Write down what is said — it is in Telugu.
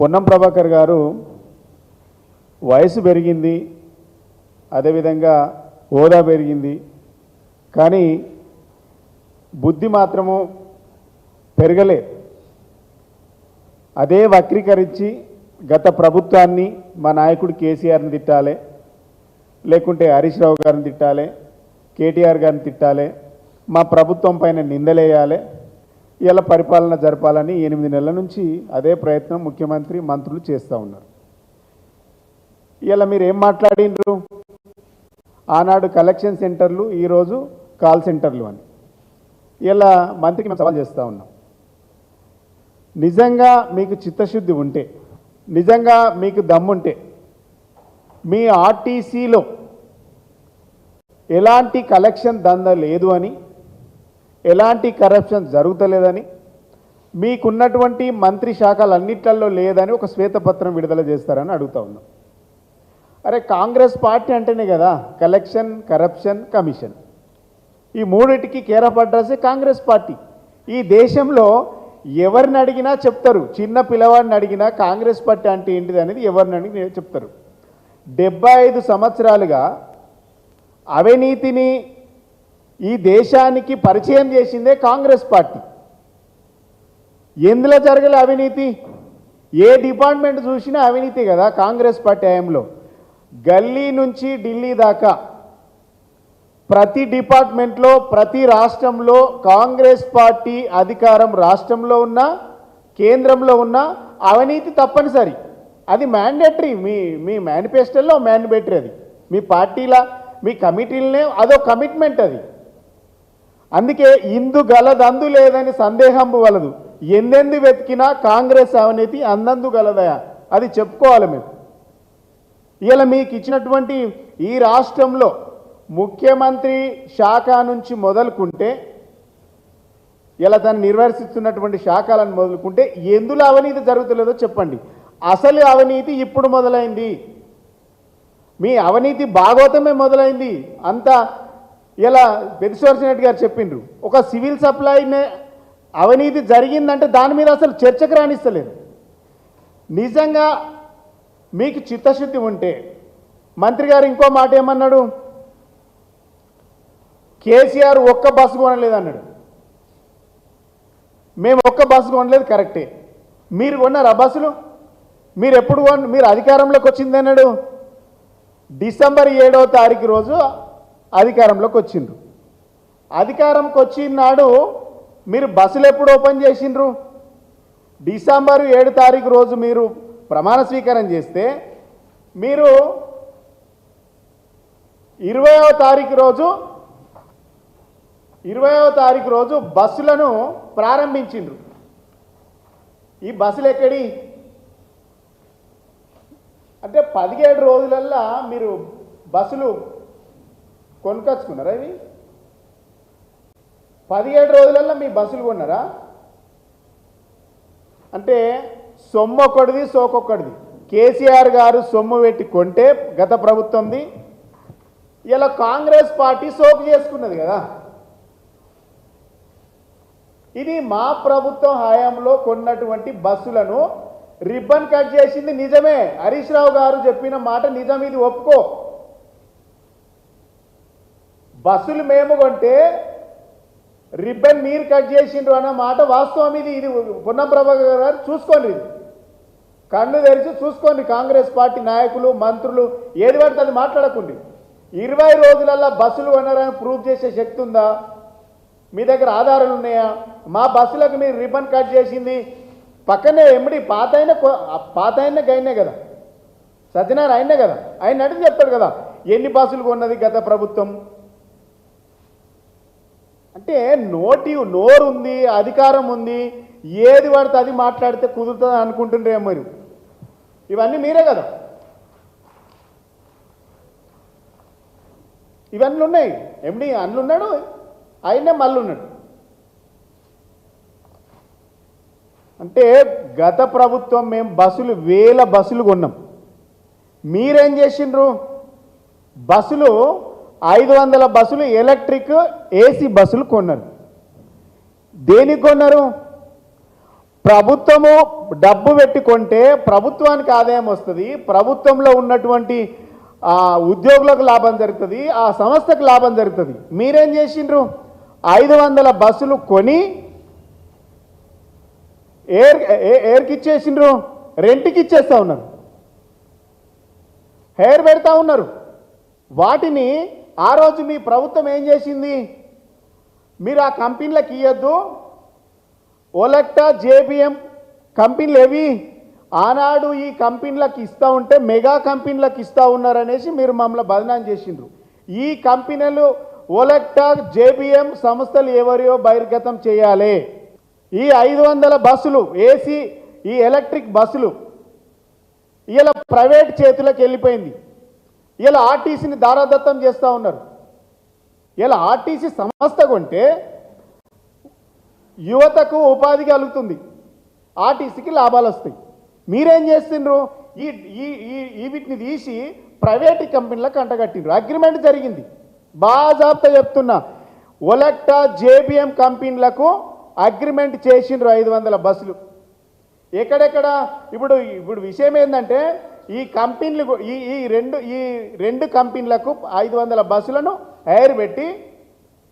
పొన్నం ప్రభాకర్ గారు వయసు పెరిగింది అదేవిధంగా హోదా పెరిగింది కానీ బుద్ధి మాత్రము పెరగలే అదే వక్రీకరించి గత ప్రభుత్వాన్ని మా నాయకుడు కేసీఆర్ని తిట్టాలి లేకుంటే హరీష్ రావు గారిని తిట్టాలి కేటీఆర్ గారిని తిట్టాలి మా ప్రభుత్వం పైన నిందలేయాలి ఇలా పరిపాలన జరపాలని ఎనిమిది నెలల నుంచి అదే ప్రయత్నం ముఖ్యమంత్రి మంత్రులు చేస్తూ ఉన్నారు. ఇలా మీరు ఏం మాట్లాడిండ్రు ఆనాడు కలెక్షన్ సెంటర్లు ఈరోజు కాల్ సెంటర్లు అని. ఇలా మంత్రికి మేము సవాల్ చేస్తూ ఉన్నాం. నిజంగా మీకు చిత్తశుద్ధి ఉంటే నిజంగా మీకు దమ్ముంటే మీ ఆర్టీసీలో ఎలాంటి కలెక్షన్ దంద లేదు అని ఎలాంటి కరప్షన్ జరుగుతలేదని మీకున్నటువంటి మంత్రి శాఖలన్నిట్లలో లేదని ఒక శ్వేతపత్రం విడుదల చేస్తారని అడుగుతా ఉన్నాం. అరే కాంగ్రెస్ పార్టీ అంటేనే కదా కలెక్షన్ కరప్షన్ కమిషన్ ఈ మూడిటికి కేర్ అడ్రస్సే కాంగ్రెస్ పార్టీ. ఈ దేశంలో ఎవరిని అడిగినా చెప్తారు. చిన్న పిల్లవాడిని అడిగినా కాంగ్రెస్ పార్టీ అంటే ఏంటిది అనేది ఎవరిని అడిగినా చెప్తారు. డెబ్బై ఐదు సంవత్సరాలుగా అవినీతిని ఈ దేశానికి పరిచయం చేసిందే కాంగ్రెస్ పార్టీ. ఎందులో జరగలే అవినీతి? ఏ డిపార్ట్మెంట్ చూసినా అవినీతి కదా కాంగ్రెస్ పార్టీ హయాంలో. గల్లీ నుంచి ఢిల్లీ దాకా ప్రతి డిపార్ట్మెంట్లో ప్రతి రాష్ట్రంలో కాంగ్రెస్ పార్టీ అధికారం రాష్ట్రంలో ఉన్న కేంద్రంలో ఉన్న అవినీతి తప్పనిసరి. అది మ్యాండేటరీ మీ మీ మేనిఫెస్టోలో మ్యాండేటరీ అది. మీ పార్టీల మీ కమిటీలనే అదో కమిట్మెంట్ అది. అందుకే ఇందు గలదందు లేదని సందేహం వలదు. ఎందెందు వెతికినా కాంగ్రెస్ అవినీతి అందందు గలదయా? అది చెప్పుకోవాలి మీరు. ఇలా మీకు ఇచ్చినటువంటి ఈ రాష్ట్రంలో ముఖ్యమంత్రి శాఖ నుంచి మొదలుకుంటే ఇలా దాన్ని నిర్వర్తిస్తున్నటువంటి శాఖలను మొదలుకుంటే ఎందులో అవినీతి జరుగుతలేదో చెప్పండి. అసలు అవినీతి ఇప్పుడు మొదలైంది. మీ అవినీతి భాగవతమే మొదలైంది. అంతా ఇలా బెదిసోర్సినట్టు గారు చెప్పిండ్రు. ఒక సివిల్ సప్లైనే అవినీతి జరిగిందంటే దాని మీద అసలు చర్చకు రాణిస్తలేదు నిజంగా మీకు చిత్తశుద్ధి ఉంటే మంత్రి గారు ఇంకో మాట ఏమన్నాడు? కేసీఆర్ ఒక్క బస్సు కొనలేదు అన్నాడు మేము ఒక్క బస్సు కొనలేదు కరెక్టే. మీరు కొన్నారా బస్సులు? మీరు ఎప్పుడు కొన్న మీరు అధికారంలోకి వచ్చింది అన్నాడు డిసెంబర్ ఏడవ తారీఖు రోజు అధికారంలోకి వచ్చిండ్రు. అధికారంకి వచ్చినాడు మీరు బస్సులు ఎప్పుడు ఓపెన్ చేసిండ్రు? డిసెంబర్ ఏడు తారీఖు రోజు మీరు ప్రమాణ స్వీకారం చేస్తే మీరు ఇరవయో తారీఖు రోజు ఇరవయో తారీఖు రోజు బస్సులను ప్రారంభించిండ్రు. ఈ బస్సులు ఎక్కడి? అంటే పదిహేడు రోజులల్లా మీరు బస్సులు కొనుకొచ్చుకున్నారా ఇవి? పదిహేడు రోజులల్లో మీ బస్సులు కొన్నారా? అంటే సొమ్ము ఒకటిది సోకొక్కడిది కేసీఆర్ గారు సొమ్ము పెట్టి కొంటే గత ప్రభుత్వంది. ఇలా కాంగ్రెస్ పార్టీ సోకు చేసుకున్నది కదా. ఇది మా ప్రభుత్వం హయాంలో కొన్నటువంటి బస్సులను రిబ్బన్ కట్ చేసింది నిజమే. హరీష్ రావు గారు చెప్పిన మాట నిజం ఇది ఒప్పుకో. బస్సులు మేము కొంటే రిబ్బన్ మీరు కట్ చేసిండ్రు అన్న మాట వాస్తవం ఇది. ఇది పొన్నం ప్రభాకర్ గారు చూసుకోండి. ఇది కళ్ళు తెరిచి చూసుకోండి. కాంగ్రెస్ పార్టీ నాయకులు మంత్రులు ఏది పడితే అది మాట్లాడకండి. ఇరవై రోజులల్లా బస్సులు కొన్నారని ప్రూవ్ చేసే శక్తి ఉందా? మీ దగ్గర ఆధారాలు ఉన్నాయా? మా బస్సులకు మీరు రిబ్బన్ కట్ చేసింది. పక్కనే ఎమ్మిడి పాత అయిన పాత అయిన గైనే కదా. సత్యనారాయణ కదా. ఆయన అడిగి చెప్తాడు కదా. ఎన్ని బస్సులు కొన్నది గత ప్రభుత్వం? అంటే నోటి నోరు ఉంది అధికారం ఉంది ఏది పడితే అది మాట్లాడితే కుదురుతుంది అనుకుంటుండ్రే మీరు. ఇవన్నీ మీరే కదా. ఇవన్నీ ఉన్నాయి. ఎండి అన్నున్నాడు ఆయనే మళ్ళీ ఉన్నాడు అంటే గత ప్రభుత్వం మేము బస్సులు వేల బస్సులు కొన్నాం. మీరేం చేసిండ్రు? బస్సులు ఐదు వందల బస్సులు ఎలక్ట్రిక్ ఏసీ బస్సులు కొన్నారు. దేనికి కొన్నారు? ప్రభుత్వము డబ్బు పెట్టి కొంటే ప్రభుత్వానికి ఆదాయం వస్తుంది. ప్రభుత్వంలో ఉన్నటువంటి ఉద్యోగులకు లాభం జరుగుతుంది ఆ సంస్థకు లాభం జరుగుతుంది. మీరేం చేసిండ్రు? ఐదు వందల బస్సులు కొని ఎయిర్ ఏ- ఎయిర్కి ఇచ్చేసిండ్రు? రెంట్కి ఇచ్చేస్తా ఉన్నారు. హెయిర్ పెడతా ఉన్నారు. వాటిని ఆ రోజు మీ ప్రభుత్వం ఏం చేసింది? మీరు ఆ కంపెనీలకు ఇవ్వద్దు ఓలెక్టా జేబిఎం కంపెనీలు ఏవి? ఆనాడు ఈ కంపెనీలకు ఇస్తూ ఉంటే మెగా కంపెనీలకు ఇస్తూ ఉన్నారనేసి మీరు మమ్మల్ని బదనాం చేసిండ్రు. ఈ కంపెనీలు ఓలెక్టా జేబిఎం సంస్థలు ఎవరియో బహిర్గతం చేయాలి. ఈ ఐదు వందల బస్సులు ఏసీ ఈ ఎలక్ట్రిక్ బస్సులు ఇలా ప్రైవేట్ చేతులకు వెళ్ళిపోయింది. ఇలా ఆర్టీసీని దారాదత్తం చేస్తూ ఉన్నారు. ఇలా ఆర్టీసీ సంస్థ కొంటే యువతకు ఉపాధి కలుగుతుంది. ఆర్టీసీకి లాభాలు వస్తాయి. మీరేం చేస్తుండ్రు? ఈ ఈ వీటిని తీసి ప్రైవేట్ కంపెనీలకు అంటగట్టిండ్రు అగ్రిమెంట్ జరిగింది. బాజాబ్తా చెప్తున్నా. ఒలెక్టా జేబిఎం కంపెనీలకు అగ్రిమెంట్ చేసిండ్రు ఐదు వందల బస్సులు. ఎక్కడెక్కడ? ఇప్పుడు ఇప్పుడు విషయం ఏంటంటే ఈ కంపెనీలు ఈ ఈ రెండు ఈ రెండు కంపెనీలకు ఐదు వందల బస్సులను ఎయిర్ పెట్టి